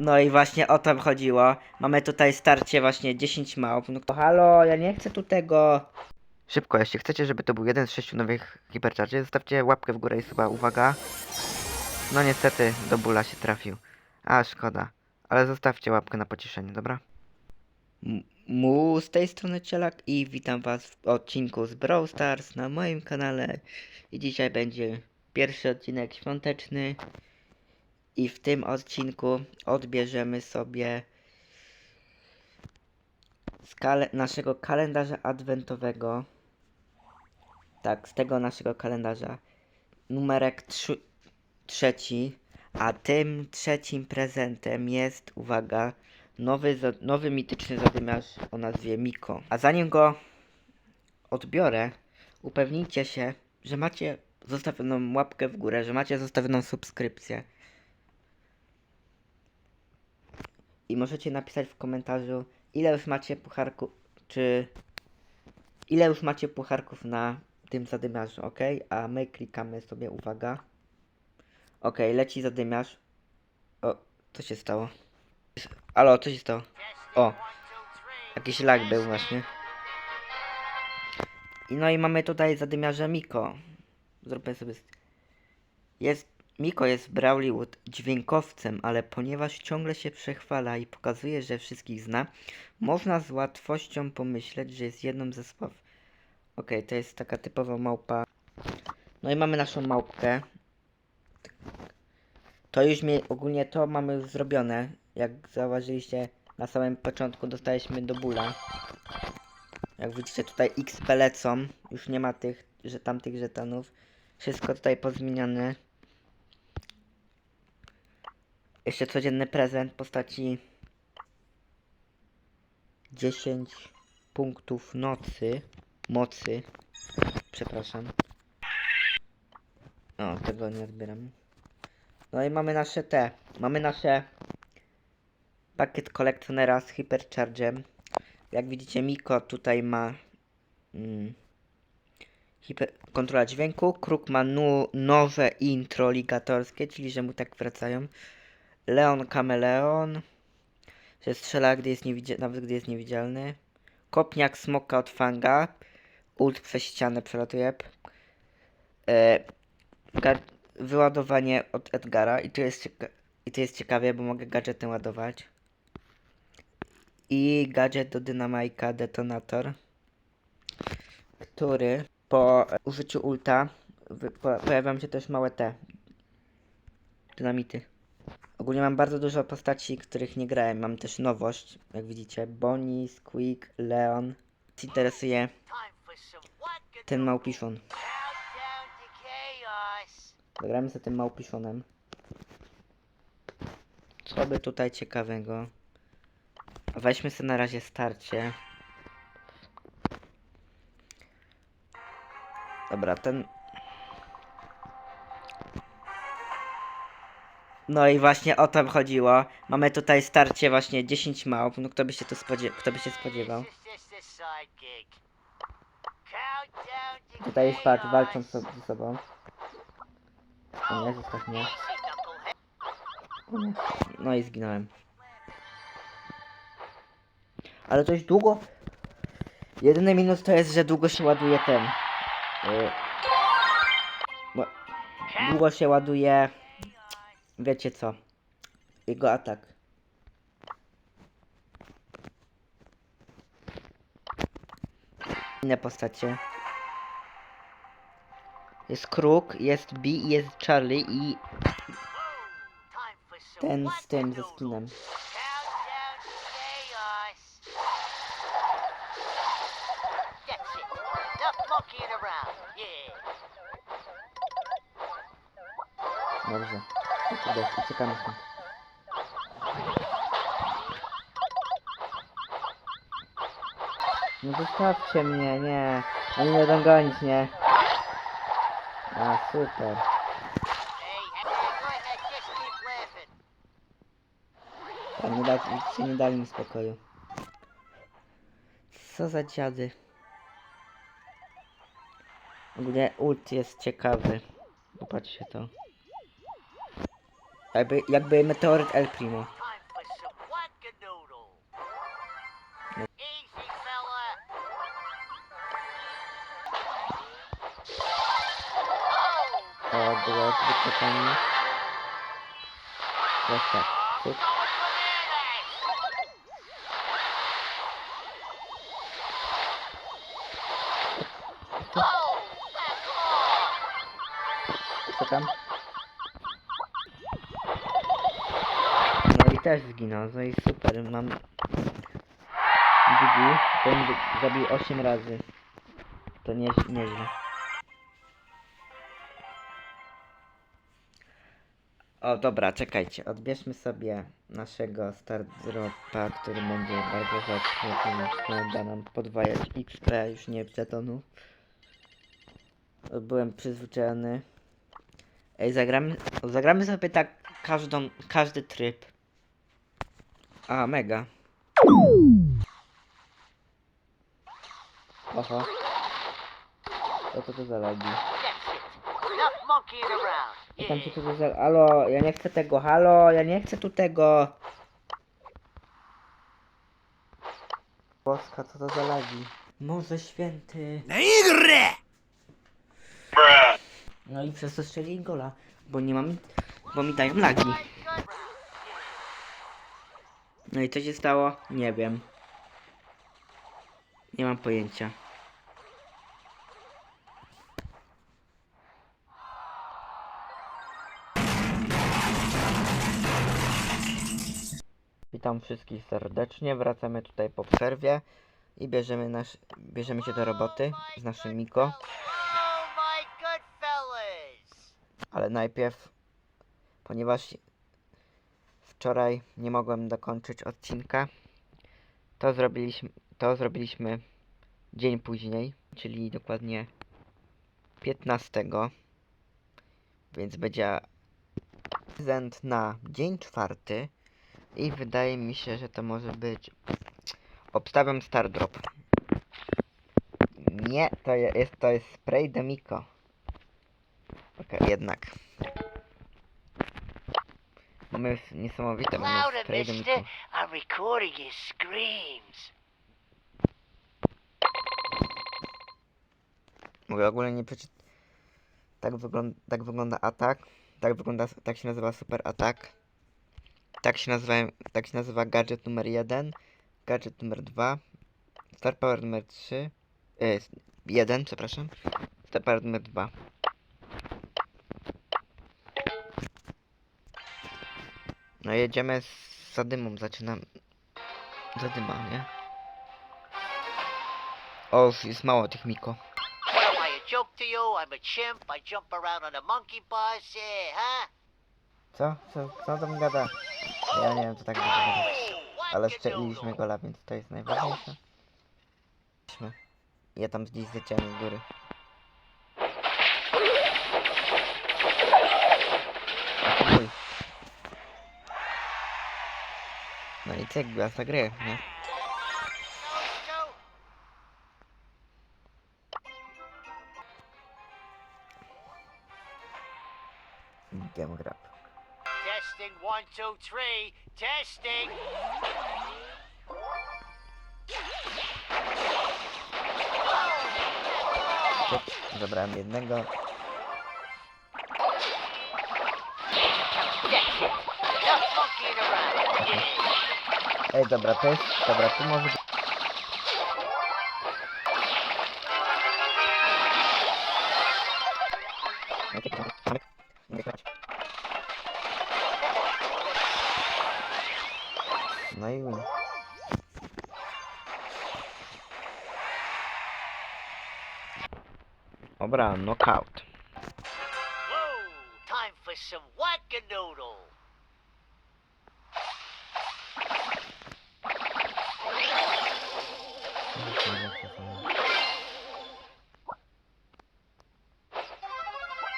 No i właśnie o to chodziło. Mamy tutaj starcie właśnie 10 małp. No halo, ja nie chcę tu tego. Szybko, jeśli chcecie, żeby to był jeden z sześciu nowych hipercharge, zostawcie łapkę w górę i suba. Uwaga. No niestety, do bóla się trafił. A, szkoda. Ale zostawcie łapkę na pocieszenie, dobra? M- Mu z tej strony Cielak i witam was w odcinku z Brawl Stars na moim kanale. I dzisiaj będzie pierwszy odcinek świąteczny. I w tym odcinku odbierzemy sobie z kale naszego kalendarza adwentowego. Tak, z tego naszego kalendarza. Numerek trzy- trzeci. A tym trzecim prezentem jest, uwaga, nowy, nowy mityczny zadymiarz o nazwie Miko. A zanim go odbiorę, upewnijcie się, że macie zostawioną łapkę w górę, że macie zostawioną subskrypcję. I możecie napisać w komentarzu, ile już macie pucharków, czy ile już macie pucharków na tym zadymiarzu, ok? A my klikamy sobie, uwaga. Ok, leci zadymiarz. O, co się stało? Alo, co się stało? O, jakiś lag był właśnie. I no i mamy tutaj zadymiarza Miko. Zrobię sobie... Jest... Miko jest Brawlywood dźwiękowcem, ale ponieważ ciągle się przechwala i pokazuje, że wszystkich zna, można z łatwością pomyśleć, że jest jedną ze sław. Okej, to jest taka typowa małpa. No i mamy naszą małpkę. To już mi, ogólnie to mamy już zrobione. Jak zauważyliście, na samym początku dostaliśmy do bóla. Jak widzicie tutaj XP lecą. Już nie ma tych, że tamtych żetonów. Wszystko tutaj pozmieniane. Jeszcze codzienny prezent w postaci 10 punktów nocy. Mocy. Przepraszam. O, tego nie odbieram. No i mamy nasze te. Mamy nasze pakiet kolekcjonera z Hypercharge'em. Jak widzicie, Miko tutaj ma mm, hiper, kontrola dźwięku. Kruk ma nu, nowe intro ligatorskie, czyli że mu tak wracają. Leon Kameleon, że strzela, gdy jest nawet gdy jest niewidzialny. Kopniak smoka od fanga. Ult przez ścianę przelatuje. E, wyładowanie od Edgara i to jest, i to jest ciekawie, bo mogę gadżetem ładować. I gadżet do dynamajka detonator, który po użyciu ulta wy- po, pojawią się też małe te dynamity. Ogólnie mam bardzo dużo postaci, których nie grałem. Mam też nowość, jak widzicie. Bonnie, Squeak, Leon. Interesuje ten małpiszon. Zagramy sobie tym małpiszonem. Co by tutaj ciekawego? Weźmy sobie na razie starcie. Dobra, ten... No i właśnie o to chodziło. Mamy tutaj starcie właśnie 10 małp. No kto by się to spodziewał? Kto by się spodziewał? Tutaj jest patrz, walczą ze sobą. O nie, zostaw mnie. No i zginąłem. Ale dość długo. Jedyny minus to jest, że długo się ładuje ten. y, długo się ładuje. Wiecie co? Jego atak. Inne postacie. Jest Kruk, jest B jest Charlie i ten z tym, ze skinem. Dobrze. Kurde, uciekamy stąd. No zostawcie mnie, nie. Oni nie będą gonić, nie. A, super. A nie, da, się nie dali mi spokoju. Co za dziady. Ogólnie ult jest ciekawy. Popatrzcie to. Jakby, jakby meteoryt El Primo. No. O, było wykopanie. Teraz tak, cyk. Co tam? Też zginął, no i super, mam... Ten zabił 8 razy. To nie, nieźle. O, dobra, czekajcie, odbierzmy sobie naszego start dropa, który będzie bardzo rzadki, ponieważ da nam podwajać XP, już nie betonu. Byłem przyzwyczajony. Ej, zagramy, zagramy sobie tak każdą, każdy tryb. A, mega. Oho. Co to to za lagi? Co tam się to za... Halo, ja nie chcę tego, halo, ja nie chcę tu tego. Boska, co to za lagi? Może święty. Na No i przez to strzeli gola, bo nie mam, bo mi dają lagi. No i co się stało? Nie wiem. Nie mam pojęcia. Witam wszystkich serdecznie. Wracamy tutaj po przerwie i bierzemy, nasz, bierzemy się do roboty z naszym Miko. Ale najpierw, ponieważ wczoraj nie mogłem dokończyć odcinka, to zrobiliśmy, to zrobiliśmy dzień później, czyli dokładnie 15, więc będzie prezent na dzień czwarty i wydaje mi się, że to może być obstawiam Star Drop. Nie, to je- jest, to jest spray Demiko. Okej, jednak. Mamy niesamowite, mamy Louder, spray mister. Demiko. I'm recording his screams. Mogę ogólnie nie przeczytać. Tak wygląda, tak wygląda atak. Tak wygląda, tak się nazywa super atak. Tak się nazywa, tak się nazywa gadżet numer 1. Gadżet numer 2. Star Power numer 3. E, 1, przepraszam. Star Power numer 2. No jedziemy z zadymą, zaczynam. Zadyma, nie? O, jest mało tych Miko. Co? Co, co tam gada? Ja nie wiem, co tak gadać. What Ale strzeliliśmy gola, więc to jest najważniejsze. Ja tam gdzieś zleciałem z góry. No i cyk, gwiazda gry, nie? No. Game grab. Testing one, two, three. Testing. Zabrałem jednego. Ej, dobra, to jest... Dobra, tu może... być-. Dobra, knockout.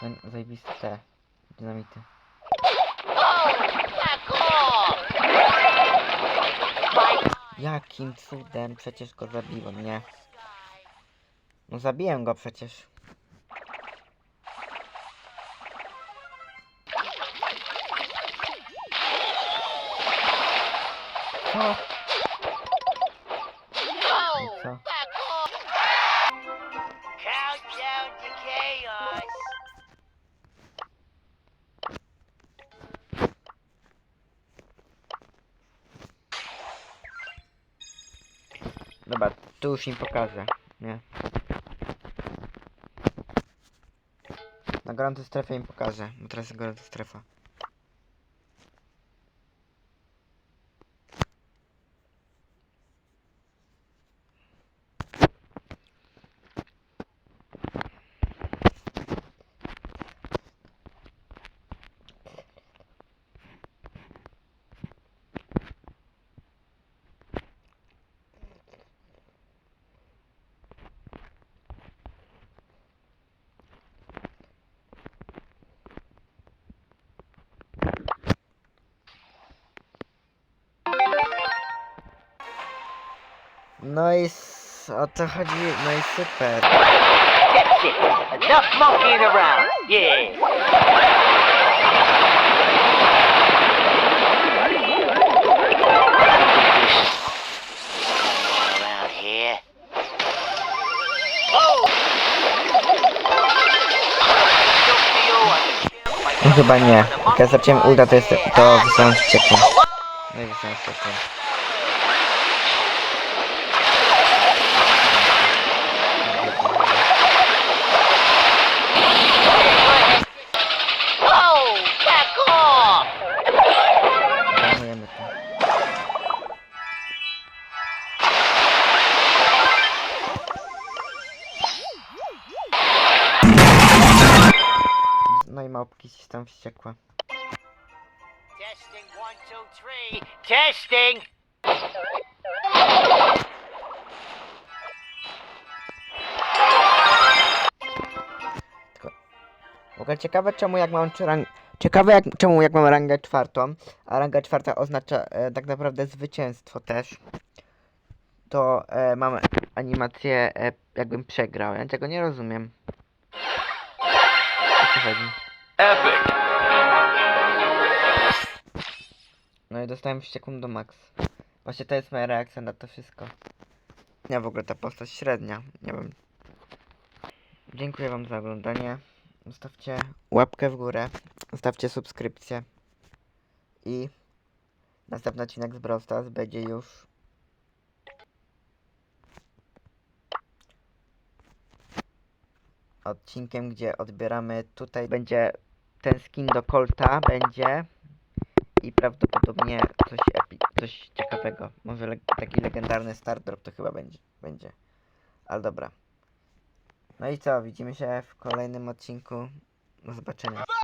Ten zajebiste te dynamity. Jakim cudem przecież go zabiłem, nie? No zabiłem go przecież. Co? Tu już im pokażę, nie? Na gorącej strefie im pokażę, bo teraz jest gorąca strefa. No i o to chodzi, no i super. That's it. Enough monkeying around. Yeah. Around here. No chyba nie. Jak ja ulta, to jest to wysłałem wściekłym. No i wysłałem wściekłym. Tam wściekłe. Testing one, two, three. Testing. W ogóle ciekawe czemu jak mam czy rang... Ciekawe jak, czemu jak mam rangę czwartą, a ranga czwarta oznacza e, tak naprawdę zwycięstwo też. To e, mam animację e, jakbym przegrał. Ja tego nie rozumiem. O co chodzi? Epic. No i dostałem wściekłą do max. Właśnie to jest moja reakcja na to wszystko. Ja w ogóle ta postać średnia, nie wiem. Dziękuję wam za oglądanie. Zostawcie łapkę w górę, zostawcie subskrypcję. I następny odcinek z Brawl Stars będzie już odcinkiem, gdzie odbieramy tutaj będzie ten skin do Colta będzie i prawdopodobnie coś, epi- coś ciekawego. Może le- taki legendarny Star Drop to chyba będzie. będzie. Ale dobra. No i co, widzimy się w kolejnym odcinku. Do zobaczenia.